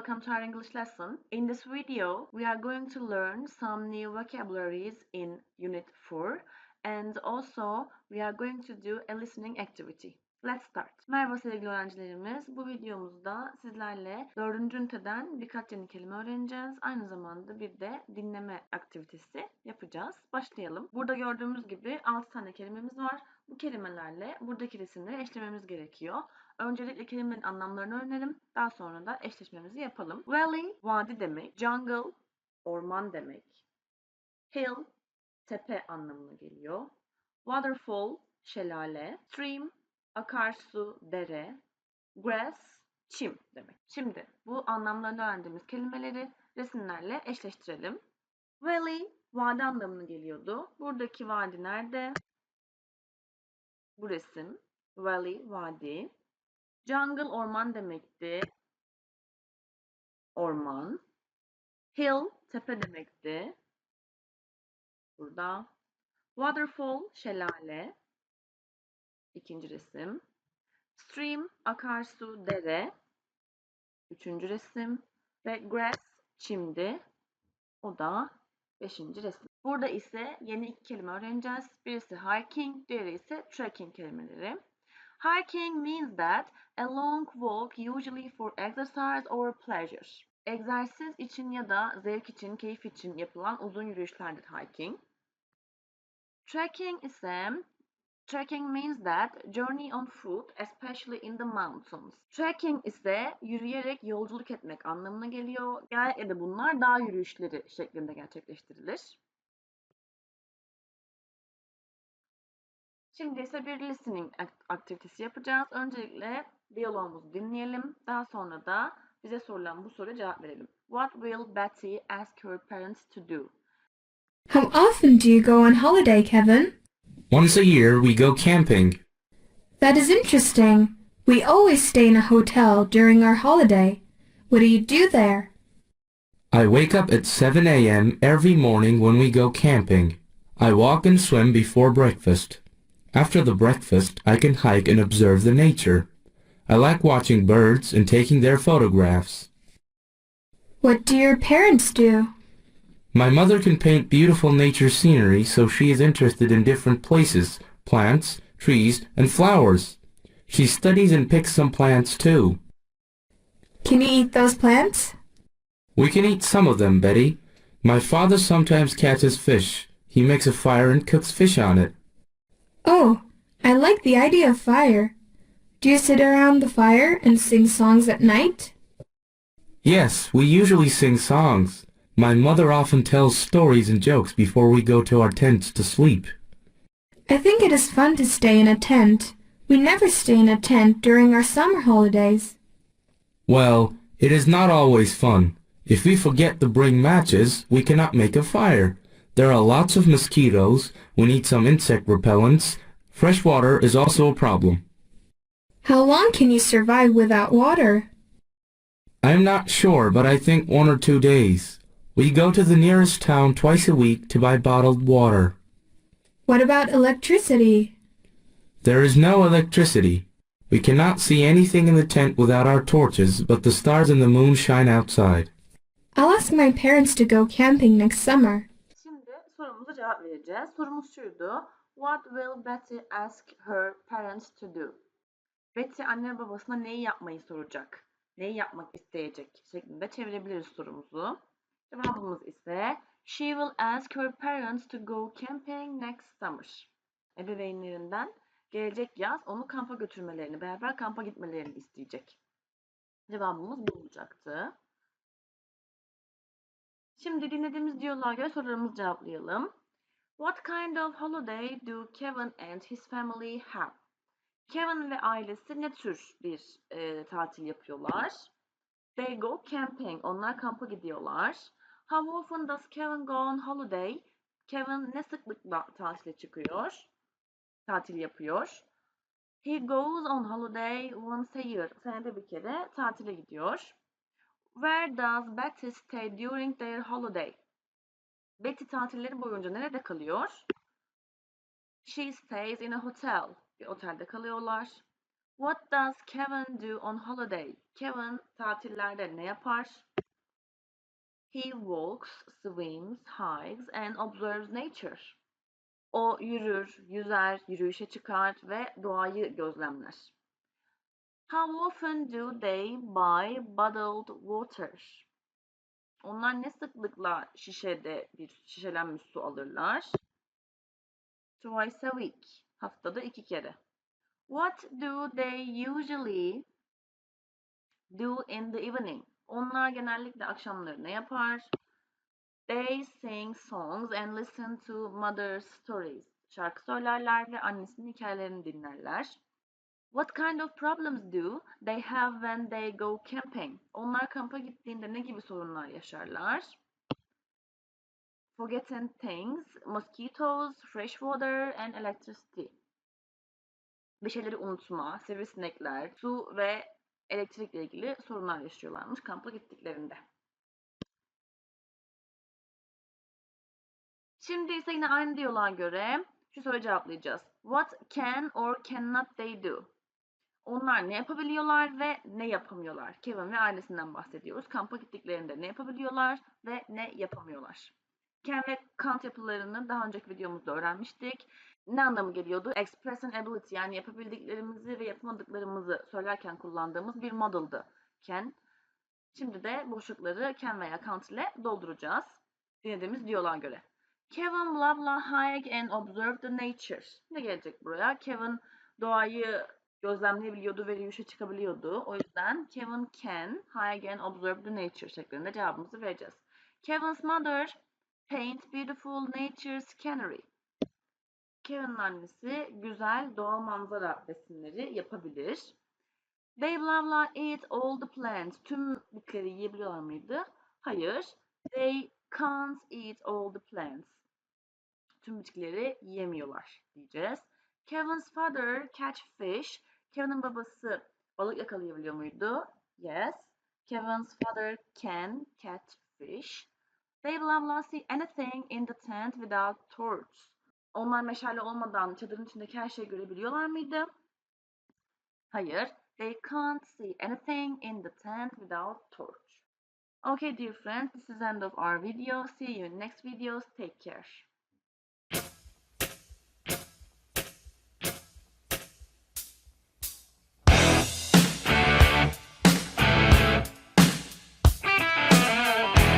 welcome to our English lesson. In this video, we are going to learn some new vocabularies in Unit 4 and also we are going to do a listening activity. Let's start. Merhaba sevgili öğrencilerimiz. Bu videomuzda sizlerle 4. üniteden birkaç yeni kelime öğreneceğiz. Aynı zamanda bir de dinleme aktivitesi yapacağız. Başlayalım. Burada gördüğümüz gibi 6 tane kelimemiz var. Bu kelimelerle buradaki resimleri eşlememiz gerekiyor. Öncelikle kelimelerin anlamlarını öğrenelim. Daha sonra da eşleşmemizi yapalım. Valley, vadi demek. Jungle, orman demek. Hill, tepe anlamına geliyor. Waterfall, şelale. Stream, akarsu, dere. Grass, çim demek. Şimdi bu anlamlarını öğrendiğimiz kelimeleri resimlerle eşleştirelim. Valley, vadi anlamına geliyordu. Buradaki vadi nerede? Bu resim. Valley, vadi. Jungle orman demekti. Orman. Hill tepe demekti. Burada. Waterfall şelale. İkinci resim. Stream akarsu dere. Üçüncü resim. Ve grass çimdi. O da beşinci resim. Burada ise yeni iki kelime öğreneceğiz. Birisi hiking, diğeri ise trekking kelimeleri. Hiking means that a long walk usually for exercise or pleasure. Egzersiz için ya da zevk için, keyif için yapılan uzun yürüyüşlerdir hiking. Trekking ise Trekking means that journey on foot, especially in the mountains. Trekking ise yürüyerek yolculuk etmek anlamına geliyor. Genellikle de bunlar dağ yürüyüşleri şeklinde gerçekleştirilir. Şimdi ise bir listening ak- aktivitesi yapacağız. Öncelikle diyalogumuzu dinleyelim. Daha sonra da bize sorulan bu soruya cevap verelim. What will Betty ask her parents to do? How often do you go on holiday, Kevin? Once a year, we go camping. That is interesting. We always stay in a hotel during our holiday. What do you do there? I wake up at 7 a.m. every morning when we go camping. I walk and swim before breakfast. After the breakfast, I can hike and observe the nature. I like watching birds and taking their photographs. What do your parents do? My mother can paint beautiful nature scenery, so she is interested in different places, plants, trees, and flowers. She studies and picks some plants too. Can you eat those plants? We can eat some of them, Betty. My father sometimes catches fish. He makes a fire and cooks fish on it. Oh, I like the idea of fire. Do you sit around the fire and sing songs at night? Yes, we usually sing songs. My mother often tells stories and jokes before we go to our tents to sleep. I think it is fun to stay in a tent. We never stay in a tent during our summer holidays. Well, it is not always fun. If we forget to bring matches, we cannot make a fire. There are lots of mosquitoes. We need some insect repellents. Fresh water is also a problem. How long can you survive without water? I am not sure, but I think one or two days. We go to the nearest town twice a week to buy bottled water. What about electricity? There is no electricity. We cannot see anything in the tent without our torches, but the stars and the moon shine outside. I'll ask my parents to go camping next summer. Cevap vereceğiz. Sorumuz şuydu. What will Betty ask her parents to do? Betty anne babasına neyi yapmayı soracak? Neyi yapmak isteyecek? Şeklinde çevirebiliriz sorumuzu. Cevabımız ise She will ask her parents to go camping next summer. Ebeveynlerinden gelecek yaz onu kampa götürmelerini, beraber kampa gitmelerini isteyecek. Cevabımız bu olacaktı. Şimdi dinlediğimiz diyaloğa göre sorularımızı cevaplayalım. What kind of holiday do Kevin and his family have? Kevin ve ailesi ne tür bir e, tatil yapıyorlar? They go camping. Onlar kampa gidiyorlar. How often does Kevin go on holiday? Kevin ne sıklıkla tatile çıkıyor? Tatil yapıyor. He goes on holiday once a year. Senede bir kere tatile gidiyor. Where does Betty stay during their holiday? Betty tatilleri boyunca nerede kalıyor? She stays in a hotel. Bir otelde kalıyorlar. What does Kevin do on holiday? Kevin tatillerde ne yapar? He walks, swims, hikes and observes nature. O yürür, yüzer, yürüyüşe çıkar ve doğayı gözlemler. How often do they buy bottled water? Onlar ne sıklıkla şişede bir şişelenmiş su alırlar? Twice a week. Haftada iki kere. What do they usually do in the evening? Onlar genellikle akşamları ne yapar? They sing songs and listen to mother's stories. Şarkı söylerler ve annesinin hikayelerini dinlerler. What kind of problems do they have when they go camping? Onlar kampa gittiğinde ne gibi sorunlar yaşarlar? Forgetting things, mosquitoes, fresh water and electricity. Bir şeyleri unutma, sivrisinekler, su ve elektrikle ilgili sorunlar yaşıyorlarmış kampa gittiklerinde. Şimdi ise yine aynı diyaloğa göre şu soruyu cevaplayacağız. What can or cannot they do? Onlar ne yapabiliyorlar ve ne yapamıyorlar? Kevin ve ailesinden bahsediyoruz. Kampa gittiklerinde ne yapabiliyorlar ve ne yapamıyorlar? Can ve can't yapılarını daha önceki videomuzda öğrenmiştik. Ne anlamı geliyordu? Express an ability yani yapabildiklerimizi ve yapamadıklarımızı söylerken kullandığımız bir model'dı. Can. Şimdi de boşlukları can veya can't ile dolduracağız. Dinlediğimiz diyaloğa göre. Kevin blah blah hike and observe the nature. Ne gelecek buraya? Kevin doğayı gözlemleyebiliyordu ve yürüyüşe çıkabiliyordu. O yüzden Kevin can and observe the nature şeklinde cevabımızı vereceğiz. Kevin's mother paint beautiful nature scenery. Kevin'in annesi güzel doğal manzara resimleri yapabilir. They blah eat all the plants. Tüm bitkileri yiyebiliyorlar mıydı? Hayır. They can't eat all the plants. Tüm bitkileri yiyemiyorlar diyeceğiz. Kevin's father catch fish. Kevin'in babası balık yakalayabiliyor muydu? Yes. Kevin's father can catch fish. They blah see anything in the tent without torch. Onlar meşale olmadan çadırın içindeki her şeyi görebiliyorlar mıydı? Hayır. They can't see anything in the tent without torch. Okay dear friends, this is end of our video. See you in next videos. Take care.